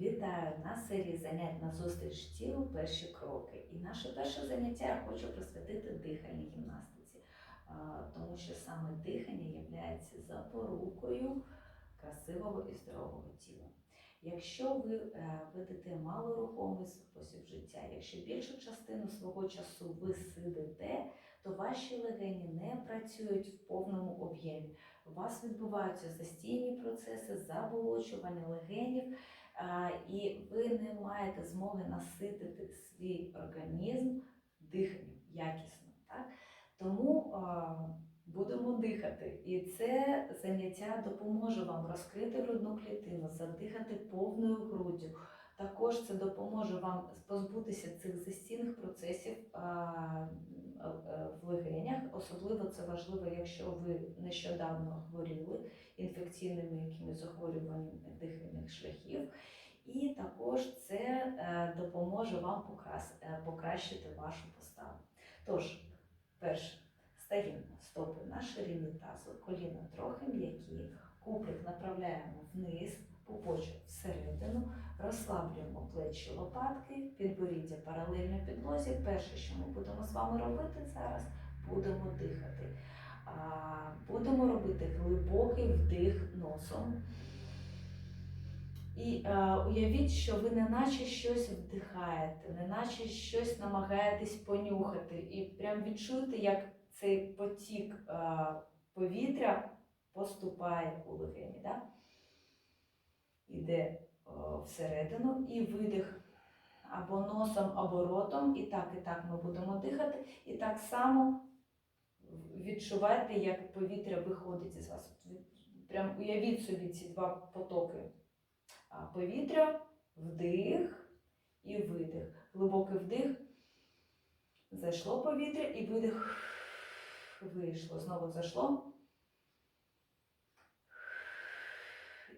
Вітаю на серії занять на зустріч тілу перші кроки. І наше перше заняття я хочу присвятити дихальній гімнастиці, тому що саме дихання є запорукою красивого і здорового тіла. Якщо ви е, ведете малорухомий спосіб життя, якщо більшу частину свого часу ви сидите, то ваші легені не працюють в повному об'ємі. У вас відбуваються застійні процеси, заболочування легенів, і ви не маєте змоги наситити свій організм диханням якісно. Так? Тому будемо дихати. І це заняття допоможе вам розкрити грудну клітину, задихати повною груддю. Також це допоможе вам позбутися цих застійних процесів в легенях. Особливо це важливо, якщо ви нещодавно хворіли інфекційними якимись захворюваннями дихальних шляхів. І також це е, допоможе вам е, покращити вашу поставу. Тож, перше, стаємо стопи на ширині тазу, коліна трохи м'які, куприк направляємо вниз, пупочок всередину, розслаблюємо плечі лопатки, підборіддя паралельно підлозі. Перше, що ми будемо з вами робити зараз, будемо дихати. А, Будемо робити глибокий вдих носом. І е, уявіть, що ви неначе щось вдихаєте, неначе щось намагаєтесь понюхати. І прям відчуйте, як цей потік е, повітря поступає у легені. Да? Іде е, всередину і видих або носом, або ротом. І так, і так ми будемо дихати. І так само відчувайте, як повітря виходить із вас. Прям уявіть собі ці два потоки повітря, вдих і видих. Глибокий вдих. Зайшло повітря і видих. Вийшло. Знову зайшло.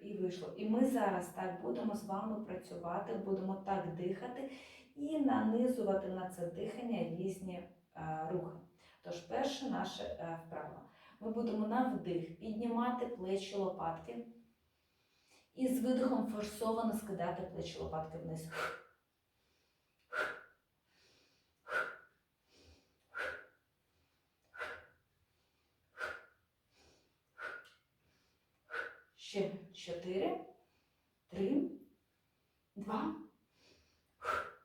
І вийшло. І ми зараз так будемо з вами працювати, будемо так дихати і нанизувати на це дихання різні е, рухи. Тож, перше наше е, вправо. Ми будемо на вдих піднімати плечі лопатки. І з видихом форсовано скидати плечі лопатки вниз. Ще чотири, три, два,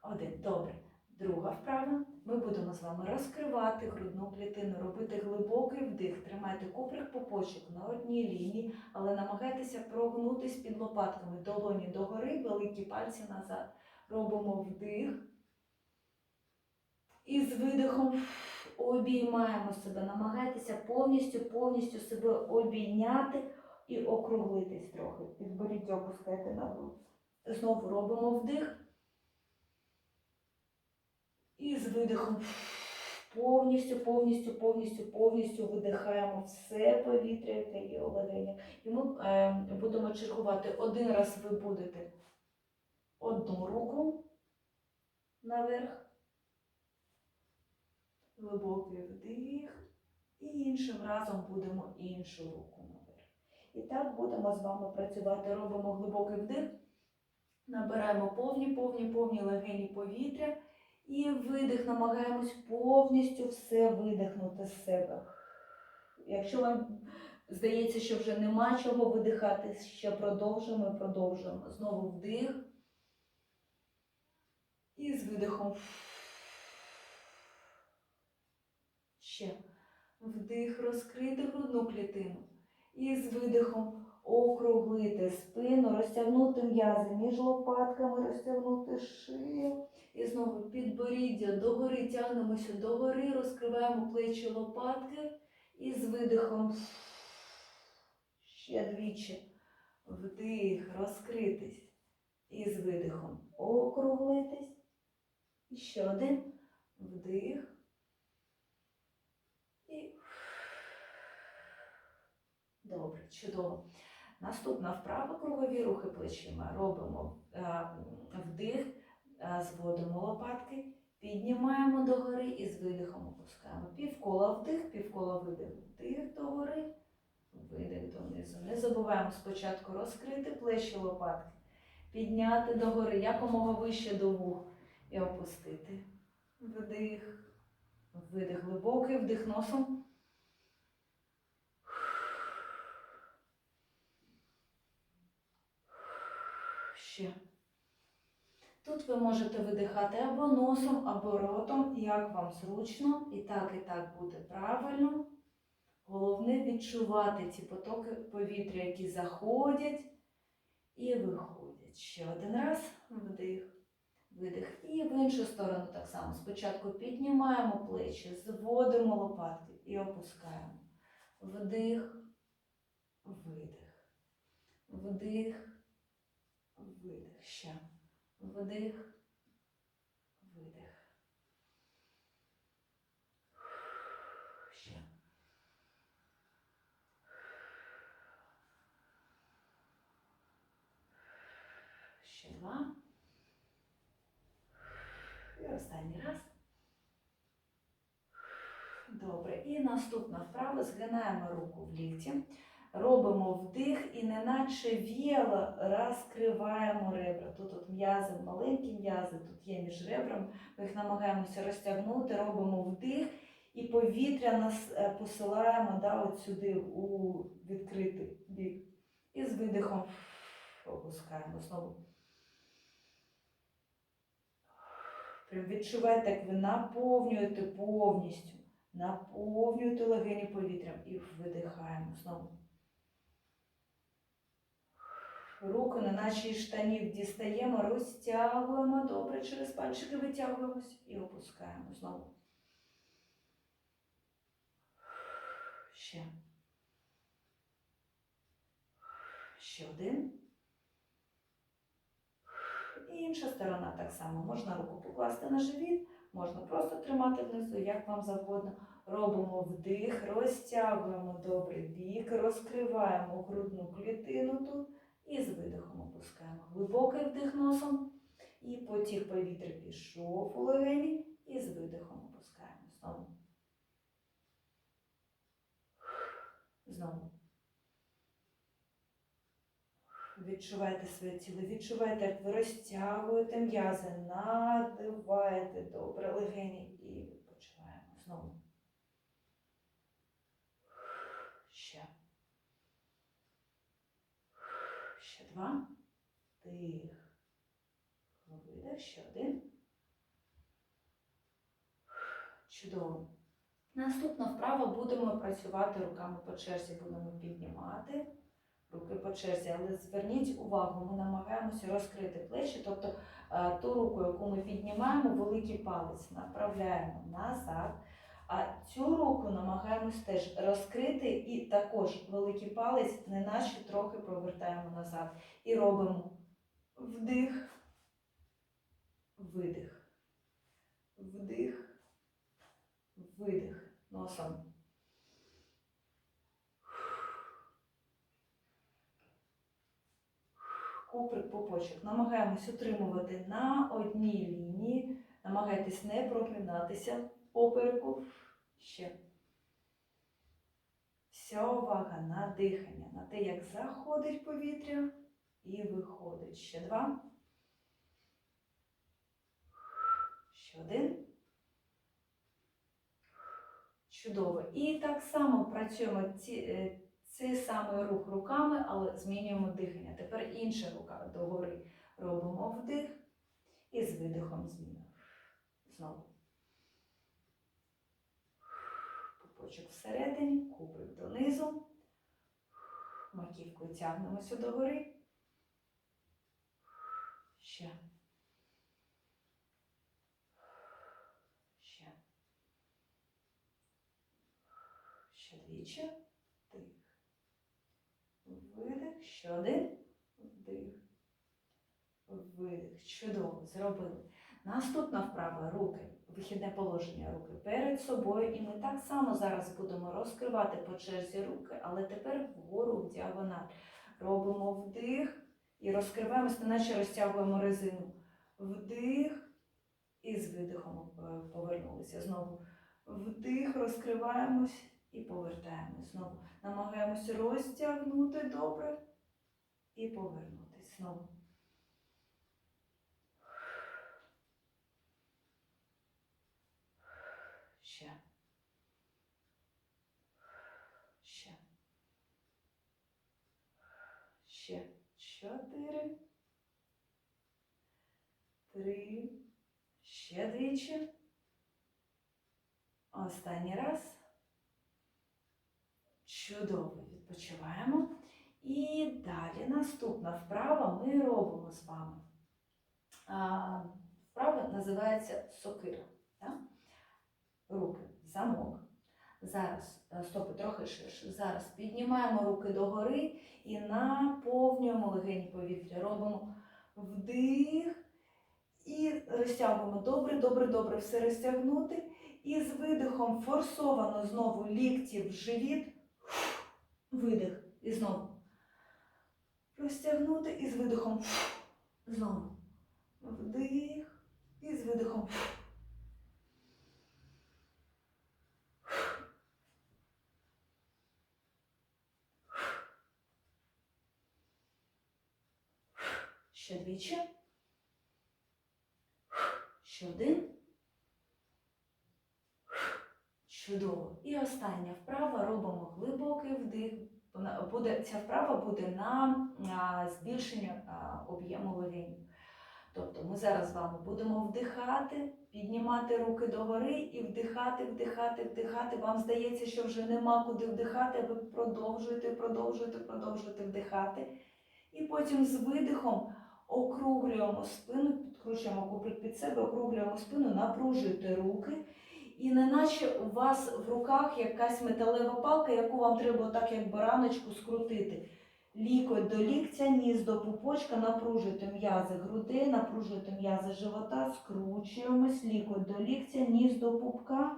один. Добре. Друга вправа. Ми будемо з вами розкривати грудну клітину, робити глибокий вдих. Тримайте куприк попочок на одній лінії, але намагайтеся прогнутись під лопатками. Долоні догори, великі пальці назад. Робимо вдих. І з видихом обіймаємо себе. Намагайтеся повністю, повністю себе обійняти і округлитись трохи. Підборіддя опускайте на грудь. Знову робимо вдих. І з видихом повністю, повністю, повністю, повністю видихаємо все повітря, яке є у легенях. І ми е, будемо чергувати. Один раз ви будете одну руку наверх, глибокий вдих, і іншим разом будемо іншу руку. І так будемо з вами працювати. Робимо глибокий вдих, набираємо повні, повні, повні легені повітря. І видих, намагаємось повністю все видихнути з себе. Якщо вам здається, що вже нема чого видихати, ще продовжуємо і продовжуємо. Знову вдих. І з видихом. Ще. Вдих, розкрити грудну клітину. І з видихом округлити спину, розтягнути м'язи між лопатками, розтягнути шию. І знову підборіддя догори, тягнемося догори, розкриваємо плечі лопатки і з видихом ще двічі. Вдих, розкритись. І з видихом округлитись. І ще один. Вдих. І добре, чудово. Наступна вправа кругові рухи плечима. Робимо е, вдих. Е, Зводимо лопатки, піднімаємо догори і з видихом опускаємо. Півкола вдих, півкола видих. Вдих догори, видих донизу. Не забуваємо спочатку розкрити плечі лопатки. підняти догори, якомога вище до вух і опустити. Вдих, видих глибокий, вдих носом. Ще. Тут ви можете видихати або носом, або ротом, як вам зручно. І так, і так буде правильно. Головне відчувати ці потоки повітря, які заходять і виходять. Ще один раз вдих, видих. І в іншу сторону так само. Спочатку піднімаємо плечі, зводимо лопатки і опускаємо. Вдих, видих. Вдих, видих. Ще. Вдих, видих. Ще. Ще два. І останній раз. Добре. І наступна вправа. Згинаємо руку в лікті. Робимо вдих і неначе віяло розкриваємо ребра. Тут от м'язи, маленькі м'язи, тут є між ребрами. Ми їх намагаємося розтягнути, робимо вдих і повітря нас е, посилаємо да, от сюди у відкритий бік. І з видихом опускаємо знову. Прям відчувайте, як ви наповнюєте повністю. Наповнюєте легені повітрям і видихаємо знову. Руки на нашій штанів дістаємо, розтягуємо добре, через пальчики витягуємось і опускаємо знову. Ще. Ще один. І інша сторона так само. Можна руку покласти на живіт, можна просто тримати внизу, як вам завгодно. Робимо вдих, розтягуємо добре бік, розкриваємо грудну клітину тут і з видихом опускаємо. Глибокий вдих носом. І потік повітря пішов у легені і з видихом опускаємо. Знову. Знову. Відчувайте своє тіло, відчувайте, як ви розтягуєте м'язи, надиваєте добре легені і відпочиваємо знову. Ще. Ще два. Тих. Видих. Ще один. Чудово. Наступна вправа будемо працювати руками по черзі, будемо піднімати руки по черзі, але зверніть увагу, ми намагаємося розкрити плечі, тобто е, ту руку, яку ми піднімаємо, великий палець направляємо назад. А цю руку намагаємось теж розкрити і також великий палець, неначе трохи провертаємо назад. І робимо вдих, видих, вдих, видих носом. Куприк попочок. Намагаємось утримувати на одній лінії. Намагайтесь не прогинатися попереку. Ще. Вся увага на дихання, на те, як заходить повітря і виходить. Ще два. Ще один. Чудово. І так само працюємо ці, е, цей самий рух руками, але змінюємо дихання. Тепер інша рука догори. Робимо вдих і з видихом зміна. Знову. Пупочок всередині, кубик донизу. Маківкою тягнемося догори. Ще. Ще. Ще двічі. Вдих. Видих. Ще один. Вдих. Видих. Чудово. Зробили. Наступна вправа руки. Вихідне положення руки перед собою. І ми так само зараз будемо розкривати по черзі руки, але тепер вгору в діагональ. Робимо вдих і розкриваємося, наче розтягуємо резину. Вдих і з видихом е, повернулися. Знову вдих, розкриваємось і повертаємось. Знову намагаємося розтягнути добре і повернутися. Знову. Чотири, три, ще двічі. Останній раз. Чудово відпочиваємо. І далі наступна вправа ми робимо з вами. Вправа називається сокира. Руки, замок. Зараз, е, стопи трохи ширше. Зараз піднімаємо руки догори і наповнюємо легені повітря. Робимо вдих і розтягуємо. Добре, добре, добре все розтягнути. І з видихом форсовано знову лікті в живіт. Видих. І знову. Розтягнути і з видихом. Знову. Вдих. І з видихом. Ще двічі. Ще один. Чудово. І остання вправа робимо глибокий вдих. Буде, ця вправа буде на а, збільшення об'єму легенів. Тобто ми зараз з вами будемо вдихати, піднімати руки догори і вдихати, вдихати, вдихати. Вам здається, що вже нема куди вдихати, ви продовжуєте, продовжуєте, продовжуєте вдихати. І потім з видихом округлюємо спину, підкручуємо куприк під себе, округлюємо спину, напружуйте руки. І неначе у вас в руках якась металева палка, яку вам треба так, як бараночку, скрутити. Лікоть до ліктя, ніс до пупочка, напружуйте м'язи грудей, напружуйте м'язи живота, скручуємось, лікоть до ліктя, ніс до пупка.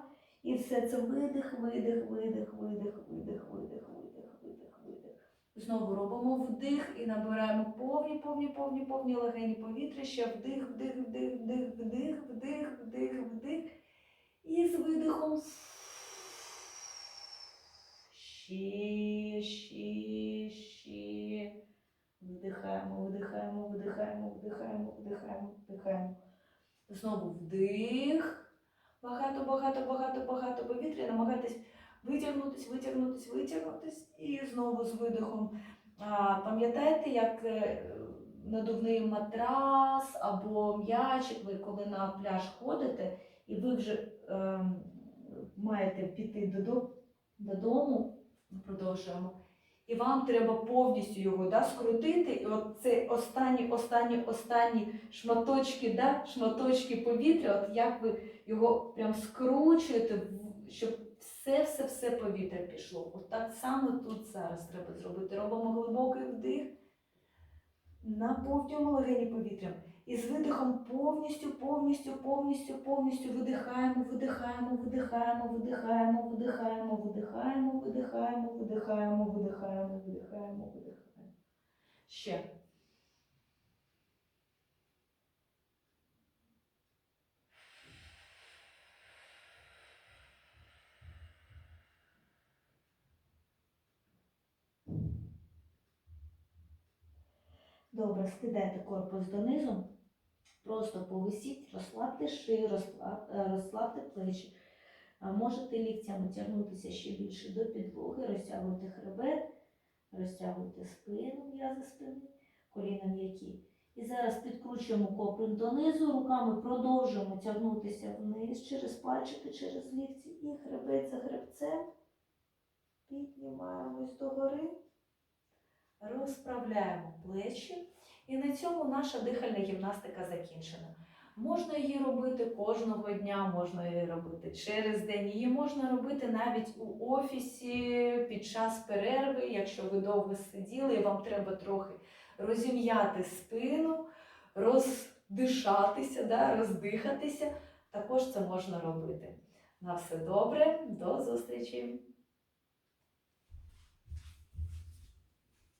І все це видих, видих, видих, видих, видих, видих. Знову робимо вдих і набираємо повні, повні, повні, повні легені повітря. Ще вдих, вдих, вдих, вдих, вдих, вдих, вдих, вдих. І з видихом. Ще, ще, ще. Вдихаємо, видихаємо, видихаємо, видихаємо, видихаємо, вдихаємо. Знову вдих. Багато, багато, багато, багато повітря. Намагайтесь витягнутись, витягнутись, витягнутись. І знову з видихом. Пам'ятаєте, як е, надувний матрас або м'ячик, ви коли на пляж ходите, і ви вже е, маєте піти додому, додому, продовжуємо, і вам треба повністю його да, скрутити. І от це останні, останні, останні шматочки, да, шматочки повітря, от як ви його прям скручуєте, щоб все-все-все повітря пішло. От так само тут зараз треба зробити. Робимо глибокий вдих, наповнюємо легені повітрям. І з видихом повністю, повністю, повністю, повністю видихаємо, видихаємо, видихаємо, видихаємо, видихаємо, видихаємо, видихаємо, видихаємо, видихаємо, видихаємо, видихаємо. Ще. Добре, скидайте корпус донизу. Просто повисіть, розслабте шию, е, розслабте плечі. Можете ліктями тягнутися ще більше до підлоги, розтягуйте хребет, розтягуйте спину, м'язи спини, коліна м'які. І зараз підкручуємо коприк донизу, руками продовжуємо тягнутися вниз через пальчики, через лікті і хребет за хребцем. Піднімаємось догори, розправляємо плечі. І на цьому наша дихальна гімнастика закінчена. Можна її робити кожного дня, можна її робити через день. Її можна робити навіть у офісі під час перерви, якщо ви довго сиділи і вам треба трохи розім'яти спину, роздишатися, да, роздихатися. Також це можна робити. На все добре, до зустрічі!